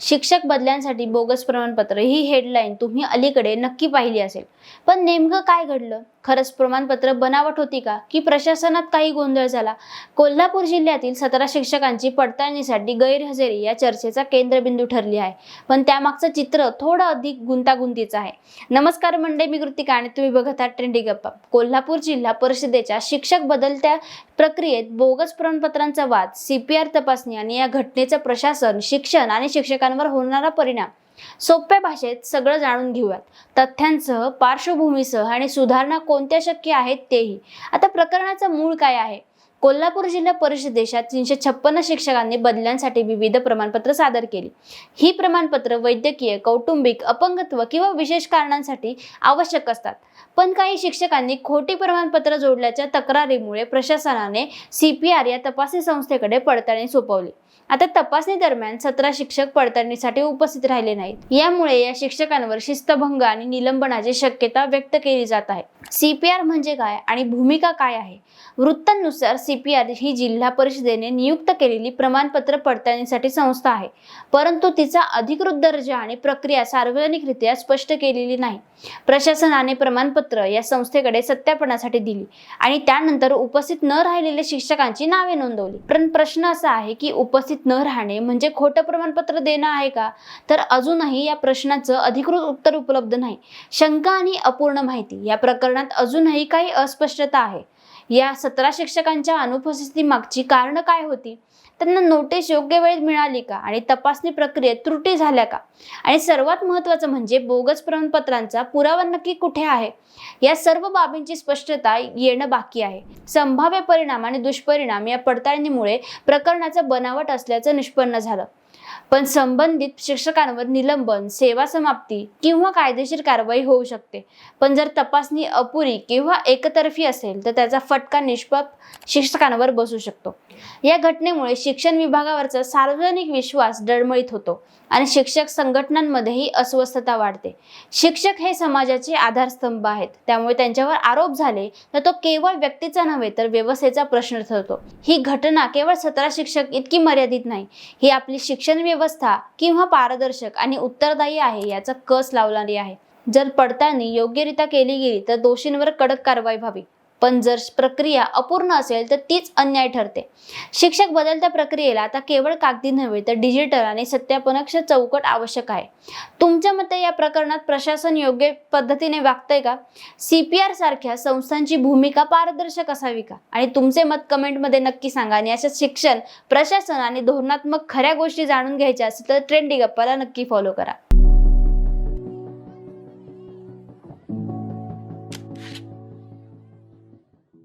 शिक्षक बदल्यांसाठी बोगस प्रमाणपत्र ही हेडलाईन तुम्ही अलीकडे नक्की पाहिली असेल. पण नेमकं काय घडलं? खरंच प्रमाणपत्र बनावट होती का? की प्रशासनात काही गोंधळ झाला? कोल्हापूर जिल्ह्यातील सतरा शिक्षकांची पडताळणीसाठी गैरहजेरी या चर्चेचा केंद्रबिंदू ठरली आहे. पण त्यामागचं चित्र थोडं अधिक गुंतागुंतीचं आहे. नमस्कार मंडळी मी कृतिका आणि तुम्ही बघत आहात ट्रेंडी गप्पा. कोल्हापूर जिल्हा परिषदेच्या शिक्षक बदलत्या प्रक्रियेत बोगस प्रमाणपत्रांचा वाद सीपीआर तपासणी आणि या घटनेचं प्रशासन शिक्षण आणि शिक्षकांवर होणारा परिणाम सोप्या भाषेत सगळं जाणून घेऊयात. तथ्यांसह पार्श्वभूमीसह आणि सुधारणा कोणत्या शक्य आहेत तेही. आता प्रकरणाचं मूळ काय आहे? कोल्हापूर जिल्हा परिषदेच्या तीनशे छप्पन्न शिक्षकांनी बदल्यांसाठी विविध प्रमाणपत्र सादर केली. ही प्रमाणपत्र वैद्यकीय कौटुंबिक अपंगत्व किंवा विशेष कारणांसाठी आवश्यक असतात. पण काही शिक्षकांनी खोटी प्रमाणपत्र जोडल्याच्या तक्रारीमुळे प्रशासनाने सीपीआर या तपासणी संस्थेकडे पडताळणी सोपवली. आता तपासणी दरम्यान सतरा शिक्षक पडताळणीसाठी उपस्थित राहिले नाहीत. यामुळे या शिक्षकांवर शिस्तभंग आणि निलंबनाची शक्यता व्यक्त केली जात आहे. सीपीआर म्हणजे काय आणि भूमिका काय आहे? वृत्तांनुसार सीपीआर ही जिल्हा परिषदेने नियुक्त केलेली प्रमाणपत्र पडताळणीसाठी संस्था आहे. परंतु तिचा अधिकृत दर्जा आणि प्रक्रिया सार्वजनिकरित्या स्पष्ट केलेली नाही. प्रशासनाने प्रमाणपत्र या संस्थेकडे सत्यापनासाठी दिली आणि त्यानंतर उपस्थित न राहिलेल्या शिक्षकांची नावे नोंदवली. पण प्रश्न असा आहे की उपस्थित न राहणे म्हणजे खोटं प्रमाणपत्र देणं आहे का? तर अजूनही या प्रश्नाचं अधिकृत उत्तर उपलब्ध नाही. शंका आणि अपूर्ण माहिती या प्रकरणात अजूनही काही अस्पष्टता आहे. या सतरा शिक्षकांच्या अनुपस्थिती मागची कारणं काय होती? त्यांना नोटीस योग्य वेळेत मिळाली का? आणि तपासणी प्रक्रियेत त्रुटी झाल्या का? आणि सर्वात महत्त्वाचं म्हणजे बोगस प्रमाणपत्रांचा पुरावा नक्की कुठे आहे? या सर्व बाबींची स्पष्टता येणं बाकी आहे. संभाव्य परिणाम आणि दुष्परिणाम या पडताळणीमुळे प्रकरणाचं बनावट असल्याचं निष्पन्न झालं. पण संबंधित शिक्षकांवर निलंबन सेवा समाप्ती किंवा कायदेशीर कारवाई होऊ शकते. पण जर तपासणी अपुरी किंवा एकतर्फी असेल तर त्याचा फटका निष्पाप शिक्षकांवर बसू शकतो. या घटनेमुळे शिक्षण विभागावरचा सार्वजनिक विश्वास डळमळीत होतो आणि शिक्षक संघटनांमध्येही अस्वस्थता वाढते. शिक्षक हे समाजाचे आधारस्तंभ आहेत. त्यामुळे त्यांच्यावर आरोप झाले तर तो केवळ व्यक्तीचा नव्हे तर व्यवस्थेचा प्रश्न ठरतो. ही घटना केवळ सतरा शिक्षक इतकी मर्यादित नाही. ही आपली शिक्षण व्यवस्था किंवा पारदर्शक आणि उत्तरदायी आहे याचा कस लावणारी आहे. जर पडताळणी योग्यरित्या केली गेली तर दोषींवर कडक कारवाई व्हावी. पण जर प्रक्रिया अपूर्ण असेल तर तीच अन्याय ठरते. शिक्षक बदलत्या प्रक्रियेला आता केवळ कागदी नव्हे तर डिजिटल आणि सत्यापनक्ष चौकट आवश्यक आहे. तुमच्या मते या प्रकरणात प्रशासन योग्य पद्धतीने वागतंय का? सीपीआर सारख्या संस्थांची भूमिका पारदर्शक असावी का? आणि तुमचे मत कमेंटमध्ये नक्की सांगा आणि अशा शिक्षण प्रशासन आणि धोरणात्मक खऱ्या गोष्टी जाणून घ्यायच्या असेल तर ट्रेंडी गप्पाला नक्की फॉलो करा.